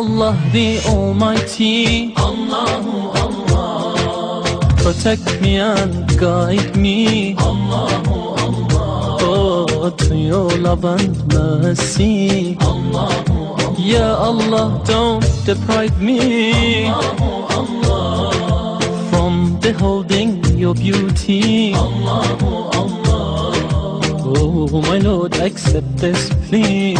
Allah the Almighty. Allahu Allah. Protect me and guide me. Allahu Your love and mercy, Ya Allah don't deprive me. From beholding your beauty. Oh my Lord accept this plea